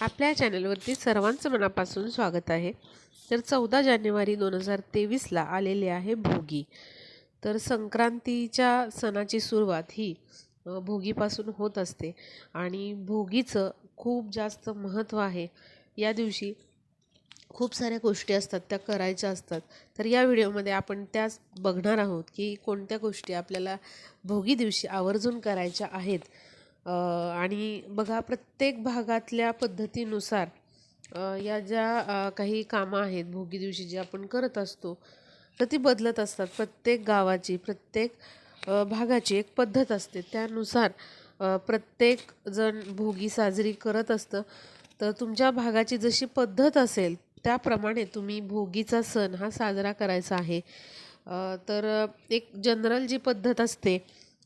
आपल्या चॅनलवरती सर्वांचं मनापासून स्वागत आहे. तर चौदा जानेवारी दोन हजार तेवीसला आलेले आहे भोगी. तर संक्रांतीच्या सणाची सुरुवात ही भोगीपासून होत असते. आणि भोगीचं खूप जास्त महत्त्व आहे. या दिवशी खूप साऱ्या गोष्टी असतात त्या करायच्या असतात. तर या व्हिडिओमध्ये आपण त्याच बघणार आहोत की कोणत्या गोष्टी आपल्याला भोगी दिवशी आवर्जून करायच्या आहेत. आणि बघा प्रत्येक भागातल्या पद्धतीनुसार या ज्या काही कामं आहेत भोगी दिवशी जे आपण करत असतो तर ती बदलत असतात. प्रत्येक गावाची प्रत्येक भागाची एक पद्धत असते. त्यानुसार प्रत्येक जण भोगी साजरी करत असतं. तर तुमच्या भागाची जशी पद्धत असेल त्याप्रमाणे तुम्ही भोगीचा सण हा साजरा करायचा आहे. तर एक जनरल जी पद्धत असते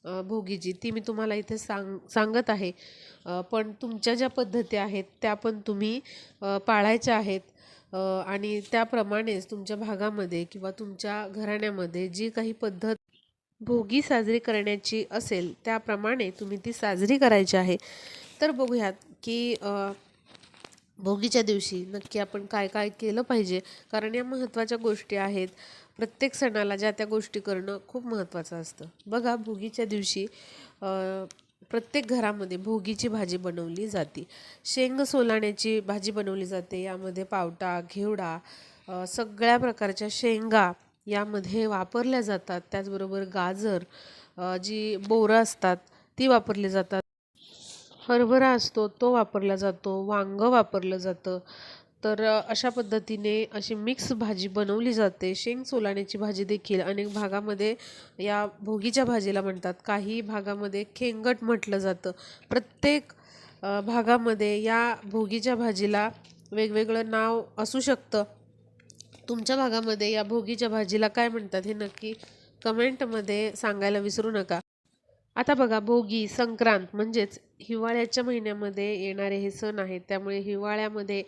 भोगीची ती मी तुम्हाला इथे सांग सांगत आहे. पण तुमच्या ज्या पद्धती आहेत त्या पण तुम्ही पाळायच्या आहेत. आणि त्याप्रमाणेच तुमच्या भागामध्ये किंवा तुमच्या घराण्यामध्ये जी काही पद्धत भोगी साजरी करण्याची असेल त्याप्रमाणे तुम्ही ती साजरी करायची आहे. तर बघूयात की भोगीच्या दिवशी नक्की आपण काय काय केलं पाहिजे? कारण या महत्त्वाच्या गोष्टी आहेत. प्रत्येक सणाला ज्या त्या गोष्टी करणं खूप महत्त्वाचं असतं. बघा भोगीच्या दिवशी प्रत्येक घरामध्ये भोगीची भाजी बनवली जाते. शेंग सोलाण्याची भाजी बनवली जाते यामध्ये पावटा घेवडा सगळ्या प्रकारच्या शेंगा यामध्ये वापरल्या जातात. त्याचबरोबर गाजर जी बोरं असतात ती वापरली जातात. हरभरा असतो तो वापरला जातो. वांगं वापरलं जातं. तर अशा पद्धतीने अशी मिक्स भाजी बनवली जाते. शेंग सोलाण्याची भाजी देखील अनेक भागामध्ये या भोगीच्या भाजीला म्हणतात. काही भागामध्ये खेंगट म्हटलं जातं. प्रत्येक भागामध्ये या भोगीच्या भाजीला वेगवेगळं नाव असू शकतं. तुमच्या भागामध्ये या भोगीच्या भाजीला काय म्हणतात हे नक्की कमेंटमध्ये सांगायला विसरू नका. आता बघा भोगी संक्रांत म्हणजेच हिवाळ्याच्या महिन्यामध्ये येणारे हे सण आहेत. त्यामुळे हिवाळ्यामध्ये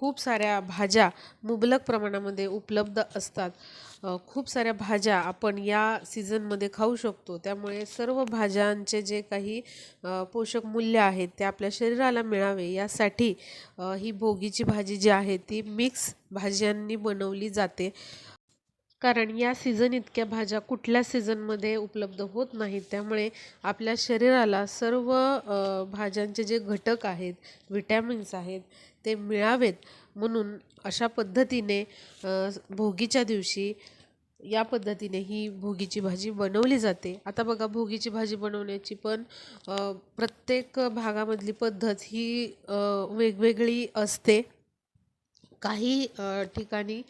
खूप साऱ्या भाज्या मुबलक प्रमाणामध्ये उपलब्ध असतात. खूप साऱ्या भाज्या आपण या सीझनमध्ये खाऊ शकतो. त्यामुळे सर्व भाज्यांचे जे काही पोषक मूल्य आहेत ते आपल्या शरीराला मिळावे. यासाठी ही भोगीची भाजी जी आहे ती मिक्स भाज्यांनी बनवली जाते. कारण या सीझन इतक्या भाज्या कुठल्या सीझनमध्ये उपलब्ध होत नाहीत त्यामुळे आपल्या शरीराला सर्व भाज्यांचे जे घटक आहेत विटॅमिन्स आहेत ते मिळावेत. म्हणून अशा पद्धतीने भोगीच्या दिवशी या पद्धतीने ही भोगीची भाजी बनवली जाते. आता बघा भोगीची भाजी बनवण्याची पण प्रत्येक भागामधली पद्धत ही वेगवेगळी असते. काही ठिकाणी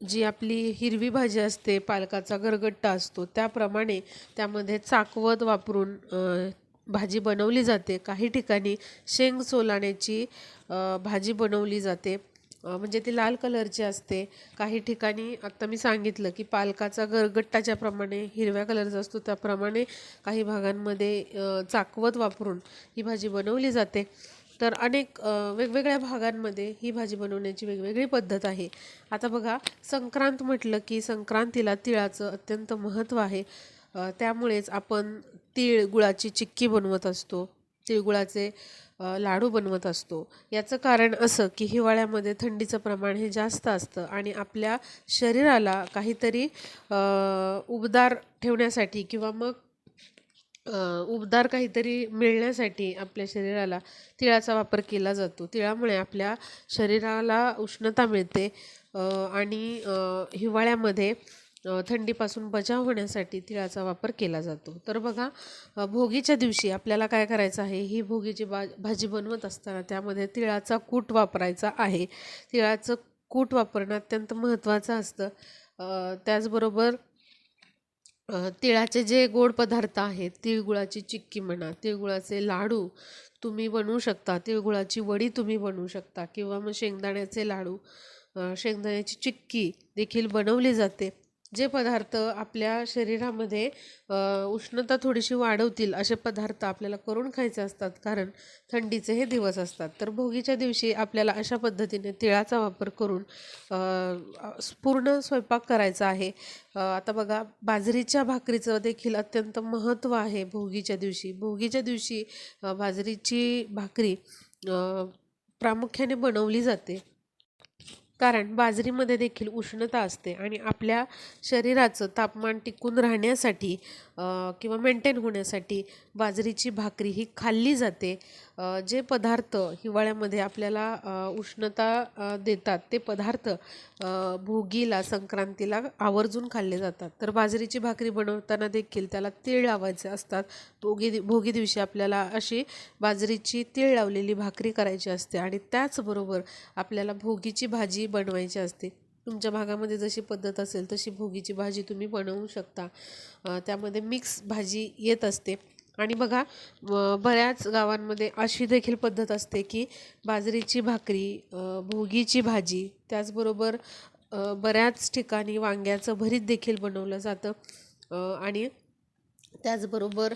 जी आपली हिरवी भाजी असते पालकाचा गरगट्टा असतो त्याप्रमाणे त्यामध्ये चाकवत वापरून भाजी बनवली जाते. काही ठिकाणी शेंग सोलाण्याची भाजी बनवली जाते. म्हणजे ती लाल कलरची असते. काही ठिकाणी आत्ता मी सांगितलं की पालकाचा गरगट्टा ज्याप्रमाणे हिरव्या कलरचा असतो त्याप्रमाणे काही भागांमध्ये चाकवत वापरून ही भाजी बनवली जाते. तर अनेक वेगवेगळ्या भागांमध्ये ही भाजी बनवण्याची वेगवेगळी पद्धत आहे. आता बघा संक्रांत म्हटलं की संक्रांतीला तिळाचं अत्यंत महत्त्व आहे. त्यामुळेच आपण तीळ गुळाची चिक्की बनवत असतो तिळगुळाचे लाडू बनवत असतो. याचं कारण असं की हिवाळ्यामध्ये थंडीचं प्रमाण हे जास्त असतं आणि आपल्या शरीराला काहीतरी उबदार ठेवण्यासाठी किंवा मग उबदार काहीतरी मिळण्यासाठी आपल्या शरीराला तिळाचा वापर केला जातो. तिळामुळे आपल्या शरीराला उष्णता मिळते आणि हिवाळ्यामध्ये थंडीपासून बचाव होण्यासाठी तिळाचा वापर केला जातो. तर बघा भोगीच्या दिवशी आपल्याला काय करायचं आहे? ही भोगीची बा भाजी बनवत असताना त्यामध्ये तिळाचा कूट वापरायचा आहे. तिळाचं कूट वापरणं अत्यंत महत्त्वाचं असतं. त्याचबरोबर तिळाचे जे गोड पदार्थ आहेत तिळगुळाची चिक्की म्हणा तिळगुळाचे लाडू तुम्ही बनवू शकता तिळगुळाची वडी तुम्ही बनवू शकता किंवा मग शेंगदाण्याचे लाडू शेंगदाण्याची चिक्की देखील बनवली जाते. जे पदार्थ आपल्या शरीरामध्ये उष्णता थोडीशी वाढवतील असे पदार्थ आपल्याला करून खायचे असतात. कारण थंडीचे हे दिवस असतात. तर भोगीच्या दिवशी आपल्याला अशा पद्धतीने तिळाचा वापर करून पूर्ण स्वयंपाक करायचा आहे. आता बघा बाजरीच्या भाकरीचं देखील अत्यंत महत्त्व आहे भोगीच्या दिवशी. भोगीच्या दिवशी बाजरीची भाकरी प्रामुख्याने बनवली जाते. कारण बाजरीमध्ये देखील उष्णता असते आणि आपल्या शरीराचं तापमान टिकून राहण्यासाठी किंवा मेंटेन होण्यासाठी बाजरीची भाकरी ही खाल्ली जाते. जे पदार्थ हिवाळ्यामध्ये आपल्याला उष्णता देतात ते पदार्थ भोगीला संक्रांतीला आवर्जून खाल्ले जातात. तर बाजरीची भाकरी बनवताना देखील त्याला तीळ लावायचे असतात. भोगी दि भोगी दिवशी आपल्याला अशी बाजरीची तीळ लावलेली भाकरी करायची असते आणि त्याचबरोबर आपल्याला भोगीची भाजी बनवायची असते. तुमच्या भागामध्ये जशी पद्धत असेल तशी भोगीची भाजी तुम्ही बनवू शकता. त्यामध्ये मिक्स भाजी येत असते. आणि बघा बऱ्याच गावांमध्ये अशी देखील पद्धत असते की बाजरीची भाकरी भोगीची भाजी त्याचबरोबर बऱ्याच ठिकाणी वांग्याचं भरीत देखील बनवलं जातं. आणि त्याचबरोबर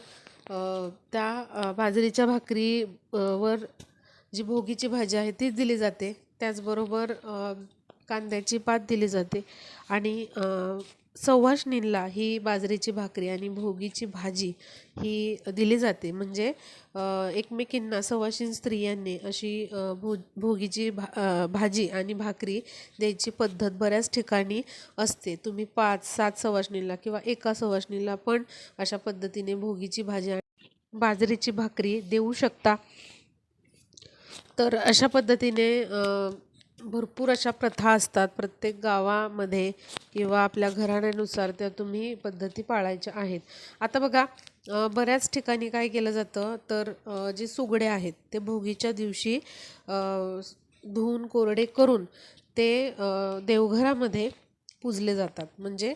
त्या बाजरीच्या भाकरी वर जी भोगीची भाजी आहे तीच दिली जाते. त्याचबरोबर कांद्याची पात दिली जाते. आणि अ, ही बाजरीची भाकरी आणि भोगीची भाजी ही दिली जाते. म्हणजे एकमेकींना सवाशीन स्त्रियांनी अशी भो भोगीची भा भाजी आणि भाकरी द्यायची पद्धत बऱ्याच ठिकाणी असते. तुम्ही पाच सात सवाष्णींना किंवा एका सवाष्णीला पण अशा पद्धतीने भोगीची भाजी आणि बाजरीची भाकरी देऊ शकता. तर अशा पद्धतीने भरपूर अशा प्रथा असतात प्रत्येक गावामध्ये किंवा आपल्या घराण्यानुसार त्या तुम्ही पद्धती पाळायच्या आहेत. आता बघा बऱ्याच ठिकाणी काय केलं जातं तर जे सुगडे आहेत ते भोगीच्या दिवशी धुवून कोरडे करून ते देवघरामध्ये पूजले जातात. म्हणजे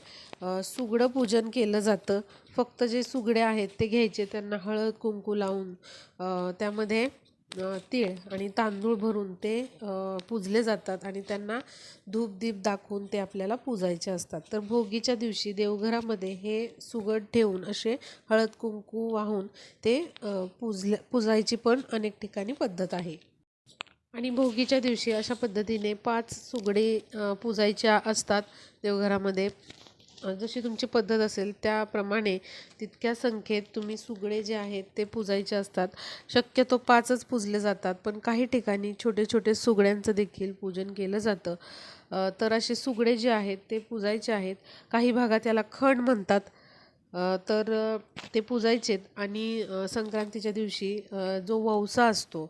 सुगडं पूजन केलं जातं. फक्त जे सुगडे आहेत ते घ्यायचे. त्यांना हळद कुंकू लावून त्यामध्ये तीळ आणि तांदूळ भरून ते पूजले जातात आणि त्यांना धूप दीप दाखवून ते आपल्याला पूजायचे असतात. तर भोगीच्या दिवशी देवघरामध्ये हे सुगड ठेवून असे हळद कुंकू वाहून ते अ, पूजले पूजायची पण अनेक ठिकाणी पद्धत आहे. आणि भोगीच्या दिवशी अशा पद्धतीने पाच सुगडे पूजायच्या असतात देवघरामध्ये. जशी तुमची पद्धत असेल त्याप्रमाणे तितक्या संख्येत तुम्ही सुगडे जे आहेत ते पूजायचे असतात. शक्यतो पाचच पूजले जातात पण काही ठिकाणी छोटे छोटे सुगड्यांचं देखील पूजन केलं जातं. तर असे सुगडे जे आहेत ते पूजायचे आहेत. काही भागात याला खण म्हणतात. तर ते पुजायचेत आणि संक्रांतीच्या दिवशी जो वौसा असतो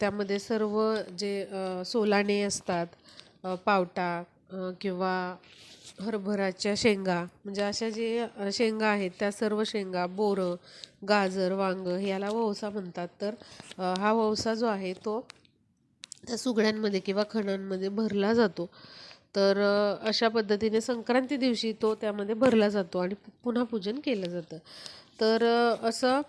त्यामध्ये सर्व जे सोलाणे असतात पावटा किंवा हरभराच्या शेंगा म्हणजे अशा जे शेंगा आहेत त्या सर्व शेंगा बोरं गाजर वांग याला वौसा म्हणतात. तर हा वौसा जो आहे तो त्या सुगड्यांमध्ये किंवा खणांमध्ये भरला जातो. तर अशा पद्धतीने संक्रांती दिवशी तो त्यामध्ये भरला जातो आणि पुन्हा पूजन केलं जातं. तर असं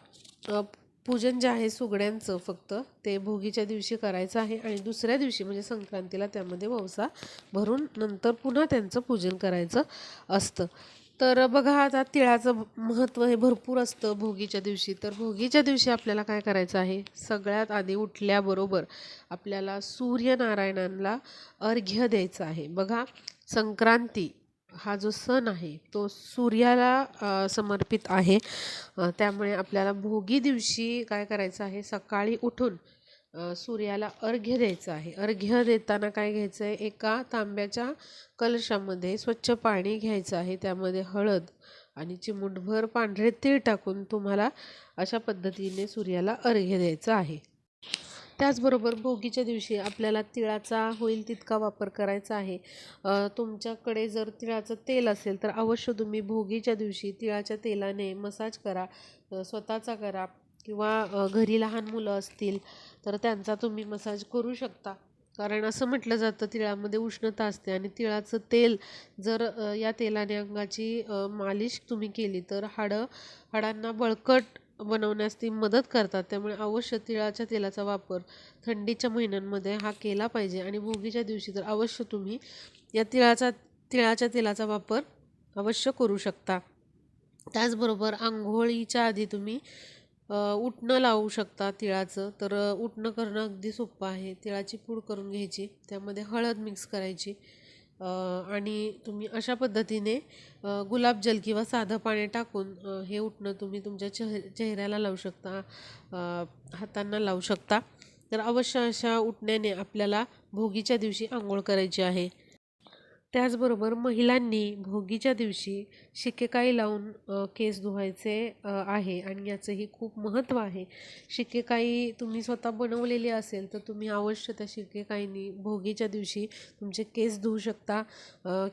पूजन जे आहे सुगड्यांचं फक्त ते भोगीच्या दिवशी करायचं आहे आणि दुसऱ्या दिवशी म्हणजे संक्रांतीला त्यामध्ये वौसा भरून नंतर पुन्हा त्यांचं पूजन करायचं असतं. तर बघा आता तिळाचं महत्त्व हे भरपूर असतं भोगीच्या दिवशी. तर भोगीच्या दिवशी आपल्याला काय करायचं आहे? सगळ्यात आधी उठल्याबरोबर आपल्याला सूर्यनारायणांना अर्घ्य द्यायचं आहे. बघा संक्रांती हा जो सण आहे तो सूर्याला समर्पित आहे. त्यामुळे आपल्याला भोगी दिवशी काय करायचं आहे सकाळी उठून सूर्याला अर्घ्य द्यायचं आहे. अर्घ्य देताना काय घ्यायचं आहे एका तांब्याच्या कलशामध्ये स्वच्छ पाणी घ्यायचं आहे. त्यामध्ये हळद आणि चिमूटभर पांढरे तीळ टाकून तुम्हाला अशा पद्धतीने सूर्याला अर्घ्य द्यायचं आहे. त्याचबरोबर भोगीच्या दिवशी आपल्याला तिळाचा होईल तितका वापर करायचा आहे. तुमच्याकडे जर तिळाचं तेल असेल तर अवश्य तुम्ही भोगीच्या दिवशी तिळाच्या तेलाने मसाज करा. स्वतःचा करा किंवा घरी लहान मुलं असतील तर त्यांचा तुम्ही मसाज करू शकता. कारण असं म्हटलं जातं तिळामध्ये उष्णता असते आणि तिळाचं तेल जर या तेलाने अंगाची मालिश तुम्ही केली तर हाडं हाडांना बळकट बनवण्यास ती मदत करतात. त्यामुळे अवश्य तिळाच्या तेलाचा वापर थंडीच्या महिन्यांमध्ये हा केला पाहिजे आणि भोगीच्या दिवशी तर अवश्य तुम्ही या तिळाचा तिळाच्या तेलाचा वापर अवश्य करू शकता. त्याचबरोबर आंघोळीच्या आधी तुम्ही अ, उटणं लावू शकता तिळाचं. तर उटणं करणं अगदी सोपं आहे. तिळाची पूड करून घ्यायची. त्यामध्ये हळद मिक्स करायची. आणि तुम्ही अशा पद्धतीने गुलाबजल किंवा साधं पाणी टाकून हे उठणं तुम्ही तुमच्या चेह चेहऱ्याला लावू शकता हातांना लावू शकता. तर अवश्य अशा उठण्याने आपल्याला भोगीच्या दिवशी आंघोळ करायची आहे. त्याचबरोबर महिलांनी भोगीच्या दिवशी शिकेकाई लावून केस धुवायचे आहे आणि याचंही खूप महत्त्व आहे. शिकेकाई तुम्ही स्वतः बनवलेली असेल तर तुम्ही अवश्य त्या शिकेकाईनी भोगीच्या दिवशी तुमचे केस धुवू शकता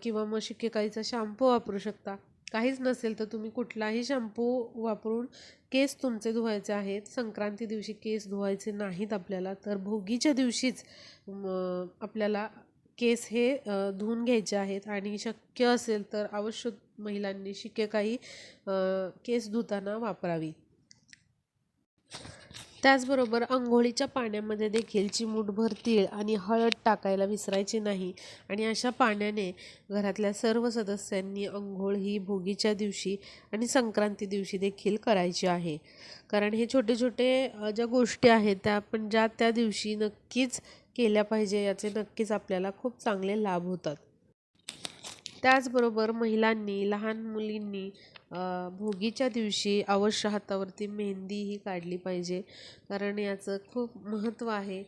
किंवा मग शिकेकाईचा शॅम्पू वापरू शकता. काहीच नसेल तर तुम्ही कुठलाही शॅम्पू वापरून केस तुमचे धुवायचे आहेत. संक्रांती दिवशी केस धुवायचे नाहीत आपल्याला तर भोगीच्या दिवशीच आपल्याला केस हे धुवून घ्यायचे आहेत आणि शक्य असेल तर अवश्य महिलांनी शिके काही केस धुताना वापरावी. त्याचबरोबर अंघोळीच्या पाण्यामध्ये देखील चिमूटभर तीळ आणि हळद टाकायला विसरायची नाही आणि अशा पाण्याने घरातल्या सर्व सदस्यांनी आंघोळ ही भोगीच्या दिवशी आणि संक्रांती दिवशी देखील करायची आहे. कारण हे छोटे छोटे ज्या गोष्टी आहेत त्या आपण ज्या त्या दिवशी नक्कीच केल्या पाहिजे याचे नक्कीच आपल्याला खूप चांगले लाभ होतात. त्याचबरोबर महिलांनी लहान मुलींनी भोगीच्या दिवशी अवश्य हातावरती मेहंदी ही काढली पाहिजे. कारण याचं खूप महत्त्व आहे.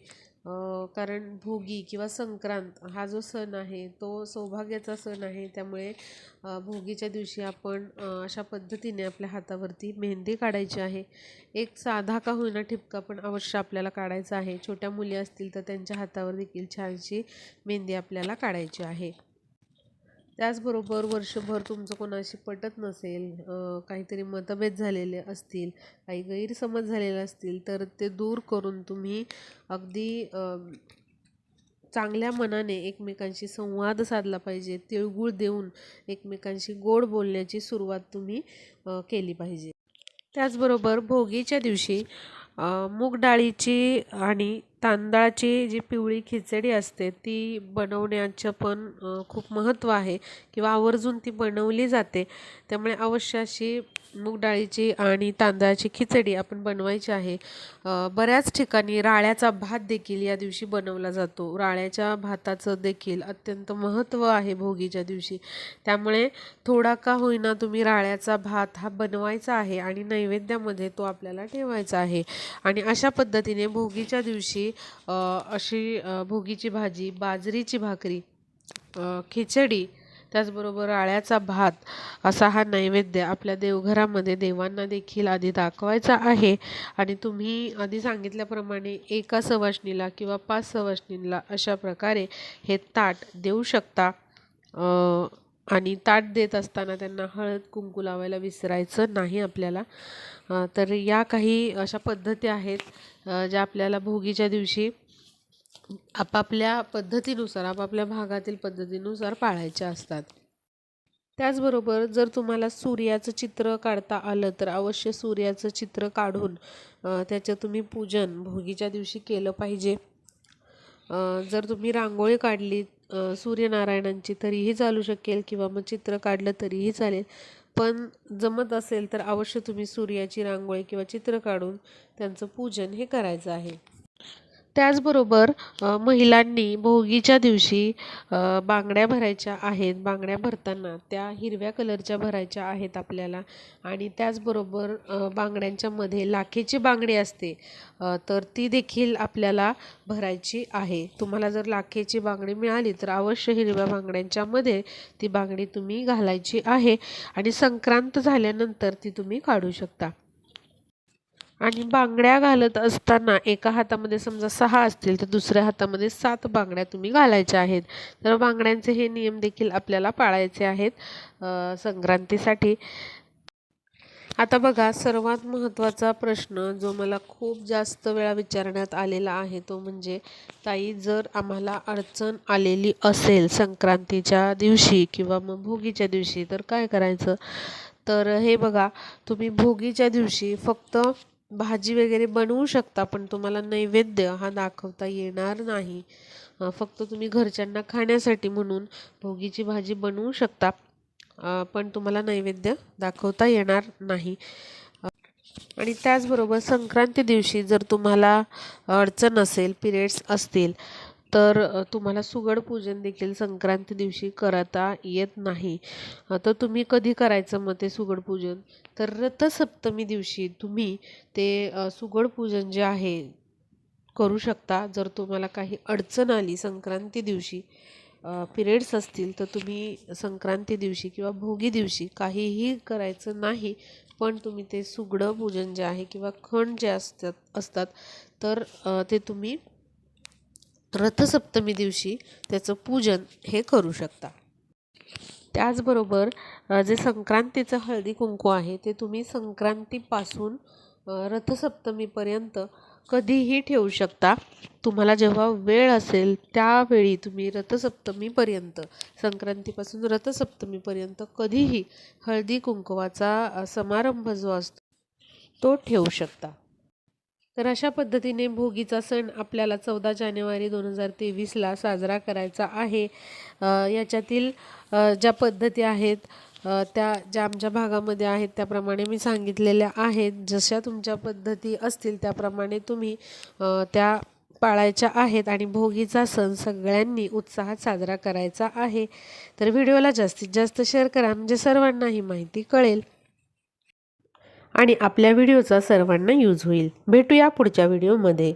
कारण भोगी किंवा संक्रांत हा जो सण आहे तो सौभाग्याचा सण आहे. त्यामुळे भोगीच्या दिवशी आपण अशा पद्धतीने आपल्या हातावरती मेहंदी काढायची आहे. एक साधा का होईना ठिपका पण अवश्य आपल्याला काढायचा आहे. छोट्या मुली असतील तर त्यांच्या हातावर देखील छानशी मेहंदी आपल्याला काढायची आहे. त्याचबरोबर वर्षभर तुमचं कोणाशी पटत नसेल काहीतरी मतभेद झालेले असतील काही गैरसमज झालेले असतील तर ते दूर करून तुम्ही अगदी चांगल्या मनाने एकमेकांशी संवाद साधला पाहिजे तिळगुळ देऊन एकमेकांशी गोड बोलण्याची सुरुवात तुम्ही केली पाहिजे. त्याचबरोबर भोगीच्या दिवशी मूग डाळीची आणि तांदळाची जी पिवळी खिचडी असते ती बनवण्याचं पण खूप महत्त्व आहे. किंवा आवर्जून ती बनवली जाते. त्यामुळे अवश्य अशी मूग डाळीची आणि तांदळाची खिचडी आपण बनवायची आहे. बऱ्याच ठिकाणी राळ्याचा भात देखील या दिवशी बनवला जातो. राळ्याच्या भाताचं देखील अत्यंत महत्त्व आहे भोगीच्या दिवशी. त्यामुळे थोडा का होईना तुम्ही राळ्याचा भात हा बनवायचा आहे आणि नैवेद्यामध्ये तो आपल्याला ठेवायचा आहे. आणि अशा पद्धतीने भोगीच्या दिवशी अशी भोगीची भाजी बाजरीची भाकरी खिचडी त्याचबरोबर आळ्याचा भात असा हा नैवेद्य आपल्या देवघरामध्ये देवांना देखील आधी दाखवायचा आहे. आणि तुम्ही आधी सांगितल्याप्रमाणे एका सवाशणीला किंवा पाच सवाष्णींना अशा प्रकारे हे ताट देऊ शकता. आणि ताट देत असताना त्यांना हळद कुंकू लावायला विसरायचं नाही आपल्याला. तर या काही अशा पद्धती आहेत ज्या आपल्याला भोगीच्या दिवशी आपापल्या पद्धतीनुसार आपापल्या भागातील पद्धतीनुसार पाळायच्या असतात. त्याचबरोबर जर तुम्हाला सूर्याचं चित्र काढता आलं तर अवश्य सूर्याचं चित्र काढून त्याचं तुम्ही पूजन भोगीच्या दिवशी केलं पाहिजे. जर तुम्ही रांगोळी काढली सूर्यनारायणांची तरीही चालू शकेल किंवा मग चित्र काढलं तरीही चालेल. पण जमत असेल तर अवश्य तुम्ही सूर्याची रांगोळी किंवा चित्र काढून त्यांचं पूजन हे करायचं आहे. त्याचबरोबर महिलांनी भोगीच्या दिवशी बांगड्या भरायच्या आहेत. बांगड्या भरताना त्या हिरव्या कलरच्या भरायच्या आहेत आपल्याला. आणि त्याचबरोबर बांगड्यांच्यामध्ये बांगड्यांच्या मध्ये लाखेची बांगडी असते तर ती देखील आपल्याला भरायची आहे. तुम्हाला जर लाखेची बांगडी मिळाली तर अवश्य हिरव्या बांगड्यांच्या मध्ये ती बांगडी तुम्ही घालायची आहे. आणि संक्रांत झाल्यानंतर ती तुम्ही काढू शकता. आणि बांगड्या घालत असताना एका हातामध्ये समजा सहा असतील तर दुसऱ्या हातामध्ये सात बांगड्या तुम्ही घालायच्या आहेत. तर बांगड्यांचे हे नियम देखील आपल्याला पाळायचे आहेत संक्रांतीसाठी. आता बघा सर्वात महत्त्वाचा प्रश्न जो मला खूप जास्त वेळा विचारण्यात आलेला आहे तो म्हणजे ताई जर आम्हाला अडचण आलेली असेल संक्रांतीच्या दिवशी किंवा मग भोगीच्या दिवशी तर काय करायचं? तर हे बघा तुम्ही भोगीच्या दिवशी फक्त भाजी वगैरे बनवू शकता पण तुम्हाला नैवेद्य हा दाखवता येणार नाही. फक्त तुम्ही घरच्यांना खाण्यासाठी म्हणून भोगीची भाजी बनवू शकता पण तुम्हाला नैवेद्य दाखवता येणार नाही. आणि त्याचबरोबर संक्रांती दिवशी जर तुम्हाला अडचण असेल पिरियड्स असतील तर तुम्हाला सुगड पूजन देखील संक्रांती दिवशी करता येत नाही. तर तुम्ही कधी करायचं मग ते सुगड पूजन? तर रथसप्तमी दिवशी तुम्ही ते सुगड पूजन जे आहे करू शकता. जर तुम्हाला काही अडचण आली संक्रांती दिवशी पिरियड्स असतील तर तुम्ही संक्रांती दिवशी किंवा भोगी दिवशी काहीही करायचं नाही पण तुम्ही ते सुगडं पूजन जे आहे किंवा खण जे असतात असतात तर ते तुम्ही रथसप्तमी दिवशी त्याचं पूजन हे करू शकता. त्याचबरोबर जे संक्रांतीचं हळदी कुंकू आहे ते तुम्ही संक्रांतीपासून रथसप्तमीपर्यंत कधीही ठेवू शकता. तुम्हाला जेव्हा वेळ असेल त्यावेळी तुम्ही रथसप्तमीपर्यंत संक्रांतीपासून रथसप्तमीपर्यंत कधीही हळदी कुंकवाचा समारंभ जो असतो तो ठेवू शकता. तर अशा पद्धतीने भोगीचा सण आपल्याला चौदा जानेवारी दोन हजार तेवीसला साजरा करायचा आहे. याच्यातील ज्या पद्धती आहेत त्या ज्या आमच्या भागामध्ये आहेत त्याप्रमाणे मी सांगितलेल्या आहेत. जशा तुमच्या पद्धती असतील त्याप्रमाणे तुम्ही त्या पाळायच्या आहेत आणि भोगीचा सण सगळ्यांनी उत्साहात साजरा करायचा आहे. तर व्हिडिओला जास्तीत जास्त शेअर करा. म्हणजे सर्वांना ही माहिती कळेल. आणि आपल्या व्हिडिओचा सर्वांना यूज होईल. भेटूया पुढच्या व्हिडिओमध्ये.